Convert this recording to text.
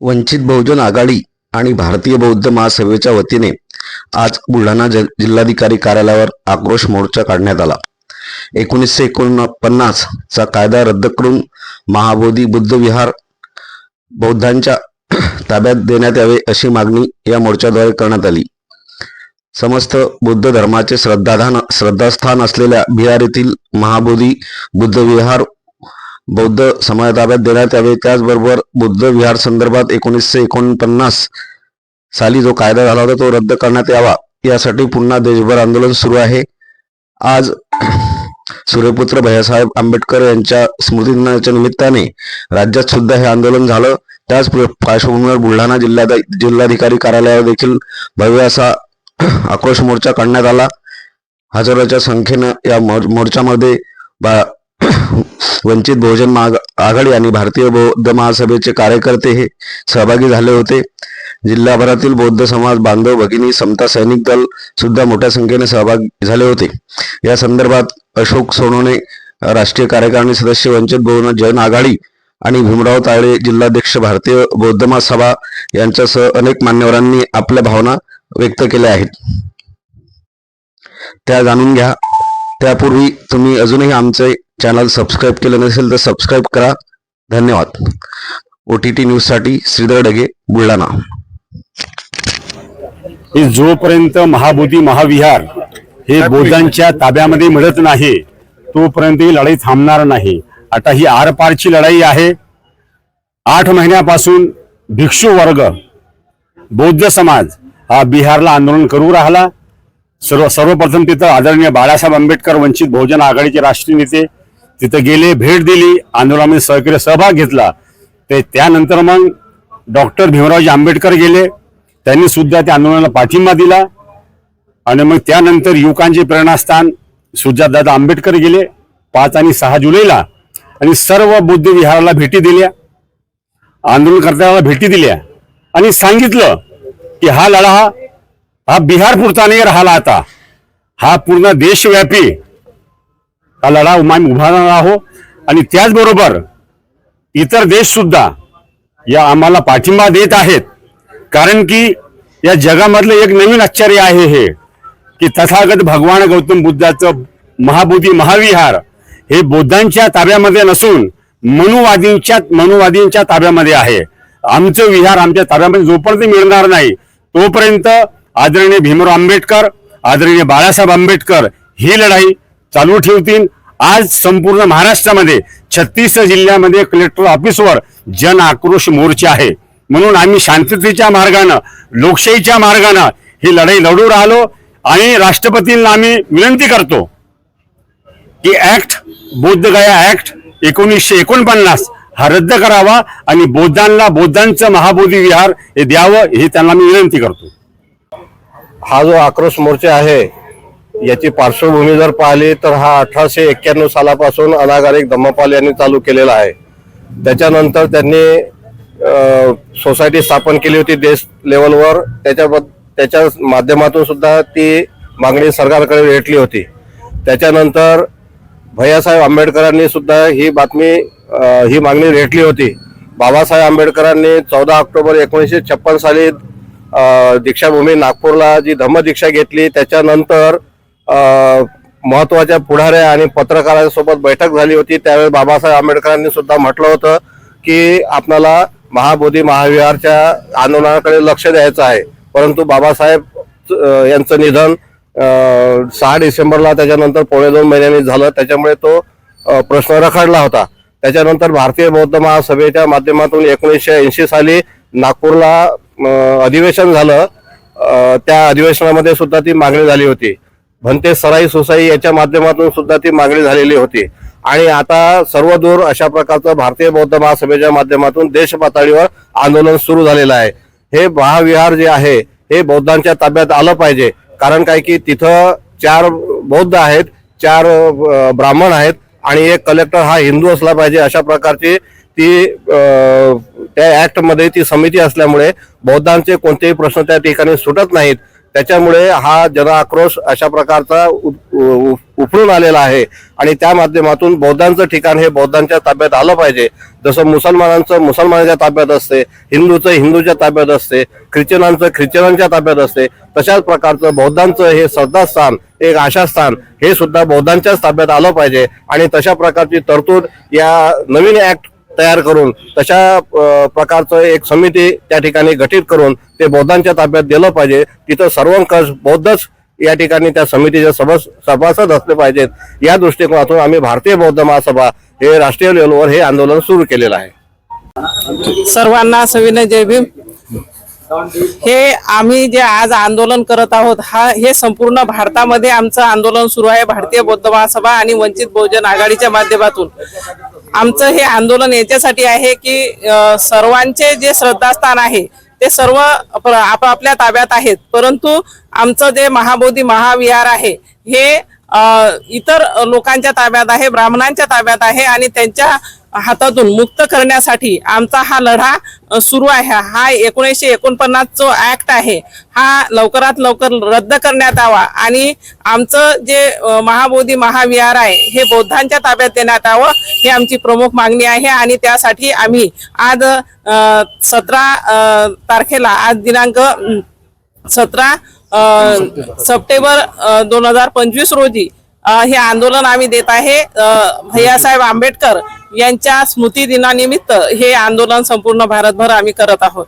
वंचित बहुजन आघाडी आणि भारतीय बौद्ध महासभेच्या वतीने आज बुलढाणा जिल्हाधिकारी कार्यालयावर आक्रोश मोर्चा काढण्यात आला. एकोणीसशे एकोणपन्नास चा कायदा रद्द करून महाबोधी बुद्ध विहार बौद्धांच्या ताब्यात देण्यात यावे अशी मागणी या मोर्चाद्वारे करण्यात आली. समस्त बुद्ध धर्माचे श्रद्धाधान श्रद्धास्थान असलेल्या बिहार येथील महाबोधी बुद्ध विहार बौद्ध समाज ताब्यात देण्यात यावे. त्याचबरोबर बुद्ध विहार संदर्भात एकोणीसशे एकोणपन्नास साली जो कायदा झाला होता तो रद्द करण्यात यावा. यासाठी पुन्हा देशभर आंदोलन सुरू आहे. आज सूर्यपुत्र भैयासाहेब आंबेडकर यांच्या स्मृतीदिनाच्या निमित्ताने राज्यात सुद्धा हे आंदोलन झालं. त्याच प्र- पार्श्वभूमीवर बुलढाणा जिल्ह्यात जिल्हाधिकारी कार्यालयावर देखील भव्य असा आक्रोश मोर्चा काढण्यात आला. हजारोच्या संख्येनं या मोर्चामध्ये बा- वंचित बहुजन आघाडी आणि भारतीय बौद्ध महासभेचे कार्यकर्ते हे सहभागी झाले होते. जिल्हाभरातील बौद्ध समाज बांधव भगिनी समता सैनिक दल सुद्धा मोठ्या संख्येने सहभागी झाले होते. या संदर्भात अशोक सोनोने राष्ट्रीय कार्यकारिणी सदस्य वंचित बहुजन जन आघाडी आणि भीमराव ताळे जिल्हाध्यक्ष भारतीय बौद्ध महासभा यांच्यासह अनेक मान्यवरांनी आपल्या भावना व्यक्त केल्या आहेत. त्या जाणून घ्या. त्यापूर्वी तुम्ही अजूनही आमचे चॅनल सबस्क्राईब केले नसेल तर सबस्क्राईब करा. धन्यवाद. ओ टी टी न्यूजसाठी श्रीधर डगे बुलढाणा. की जोपर्यंत महाबोधी महाविहार हे बौद्धांच्या ताब्यामध्ये मिळत नाही तोपर्यंत ही लढाई थांबणार नाही. आता ही आरपारची लढाई आहे. आठ महिन्यापासून भिक्षू वर्ग बौद्ध समाज हा बिहारला आंदोलन करू राहिला. सर्व सर्वप्रथम तिथं आदरणीय बाळासाहेब आंबेडकर वंचित बहुजन आघाडीचे राष्ट्रीय नेते तिथं गेले भेट दिली आंदोलनामध्ये सहकार्य सहभाग घेतला. ते त्यानंतर मग डॉक्टर भीमरावजी आंबेडकर गेले. त्यांनी सुद्धा त्या आंदोलनाला पाठिंबा दिला. आणि मग त्यानंतर युवकांचे प्रेरणास्थान सुजातदादा आंबेडकर गेले. पाच आणि सहा जुलैला आणि सर्व बुद्धविहाराला भेटी दिल्या. आंदोलनकर्त्याला भेटी दिल्या. आणि सांगितलं की हा लढा हा बिहार पुरता नाही राहिला आता. हा पूर्ण देशव्यापी हा लढा आम्ही उभारणार आहोत. आणि त्याचबरोबर इतर देश सुद्धा या आम्हाला पाठिंबा देत आहेत. कारण की या जगामधलं एक नवीन आश्चर्य आहे हे की तथागत भगवान गौतम बुद्धाचं महाबोधी महाविहार हे बौद्धांच्या ताब्यामध्ये नसून मनुवादींच्या मनुवादींच्या ताब्यामध्ये आहे. आमचं विहार आमच्या ताब्यामध्ये जोपर्यंत मिळणार नाही तोपर्यंत आदरणीय भीमराव आंबेडकर आदरणीय बाळासाहेब आंबेडकर ही लढाई चालू ठेवतील. आज संपूर्ण महाराष्ट्रामध्ये छत्तीस जिल्ह्यामध्ये कलेक्टर ऑफिसवर जन आक्रोश मोर्चा आहे. म्हणून आम्ही शांततेच्या मार्गानं लोकशाहीच्या मार्गानं ही लढाई लढू राहिलो आणि राष्ट्रपतींना आम्ही विनंती करतो की ऍक्ट बौद्धगया ऍक्ट एकोणीसशे एकोणपन्नास हा रद्द करावा आणि बौद्धांना बौद्धांचं महाबोधी विहार हे द्यावं हे त्यांना मी विनंती करतो. हा जो आक्रोश मोर्चा आहे याची पार्श्वभूमी जर पाहिली तर हा अठराशे एक्क्याण्णव सालापासून अनागारिक धम्मपाल यांनी चालू केलेला आहे. त्याच्यानंतर त्यांनी सोसायटी स्थापन केली होती देश लेवलवर. त्याच्या त्याच्या माध्यमातून सुद्धा ती मागणी सरकारकडे रेटली होती. त्याच्यानंतर भैयासाहेब आंबेडकरांनी सुद्धा ही बातमी ही मागणी रेटली होती. बाबासाहेब आंबेडकरांनी चौदा ऑक्टोबर एकोणीसशे छप्पन साली दीक्षाभूमी नागपूरला जी धम्मदीक्षा घेतली त्याच्यानंतर महत्त्वाच्या पुढाऱ्या आणि पत्रकारांसोबत बैठक झाली होती. त्यावेळी बाबासाहेब आंबेडकरांनी सुद्धा म्हटलं होतं की आपल्याला महाबोधी महाविहारच्या आंदोलनाकडे लक्ष द्यायचं आहे. परंतु बाबासाहेब यांचं निधन सहा डिसेंबरला त्याच्यानंतर पोणे दोन महिन्यांनी झालं. त्याच्यामुळे तो प्रश्न रखडला होता. त्याच्यानंतर भारतीय बौद्ध महासभेच्या माध्यमातून एकोणीसशे ऐंशी साली नागपूरला अधिवेशन झालं. त्या अधिवेशनामध्ये सुद्धा ती मागणी झाली होती. भंते सराई सोसाई याच्या माध्यमातून सुद्धा ती मागणी झालेली होती. आणि आता सर्वदूर अशा प्रकारचं भारतीय बौद्ध महासभेच्या माध्यमातून देश पातळीवर आंदोलन सुरू झालेलं आहे. हे महाविहार जे आहे हे बौद्धांच्या ताब्यात आलं पाहिजे. कारण काय की तिथं चार बौद्ध आहेत चार ब्राह्मण आहेत आणि एक कलेक्टर हा हिंदू असला पाहिजे अशा प्रकारची ती त्या ऍक्टमध्ये ती समिती असल्यामुळे बौद्धांचे कोणतेही प्रश्न त्या ठिकाणी सुटत नाहीत. त्याच्यामुळे हा जनआक्रोश अशा प्रकारचा उ- उ- आलेला आहे. आणि त्या माध्यमातून बौद्धांचं ठिकाण हे बौद्धांच्या ताब्यात आलं पाहिजे. जसं मुसलमानांचं मुसलमानाच्या ताब्यात असते हिंदूचं हिंदूच्या ताब्यात असते ख्रिश्चनांचं ख्रिश्चनांच्या ताब्यात असते तशाच प्रकारचं बौद्धांचं हे श्रद्धास्थान एक आशास्थान हे सुद्धा बौद्धांच्याच ताब्यात आलं पाहिजे. आणि तशा प्रकारची तरतूद या नवीन ऍक्ट तयार करून तशा प्रकारचं एक समिती त्या ठिकाणी गठीत करून ते बौद्धांच्या ताब्यात दिलं पाहिजे. तिथं सर्वंकष बौद्धच या ठिकाणी त्या समितीचे सभास सभासद असले पाहिजेत. या दृष्टिकोनातून आम्ही भारतीय बौद्ध महासभा हे राष्ट्रीय लेवलवर हे आंदोलन सुरू केलेलं आहे. सर्वांना सविनय जय भीम. हे आम्ही जे आज आंदोलन करत आहोत हा हे संपूर्ण भारतामध्ये आमचं आंदोलन सुरू आहे भारतीय बौद्ध महासभा आणि वंचित बहुजन आघाडीच्या माध्यमातून. आमचं हे आंदोलन याच्यासाठी आहे की सर्वांचे जे श्रद्धास्थान आहे ते सर्व प्र- आपापल्या ताब्यात आहेत. परंतु आमचं जे महाबोधी महाविहार आहे हे इतर लोकांच्या ताब्यात आहे ब्राह्मणांच्या ताब्यात आहे आणि त्यांच्या हातातून मुक्त करण्यासाठी आमचा हा लढा सुरू आहे. हा एकोणीसशे एकोणपन्नास जो ऍक्ट आहे हा लवकरात लवकर रद्द करण्यात यावा आणि आमचं जे महाबोधी महाविहार आहे हे बौद्धांच्या ताब्यात देण्यात यावं ही आमची प्रमुख मागणी आहे आणि त्यासाठी आम्ही आज सतरा तारखेला आज दिनांक सतरा सप्टेंबर दोन हजार पंचवीस रोजी हे आंदोलन आम्ही देत आहे. भैयासाहेब आंबेडकर यांच्या स्मृती दिनानिमित्त हे आंदोलन संपूर्ण भारतभर आम्ही करत आहोत.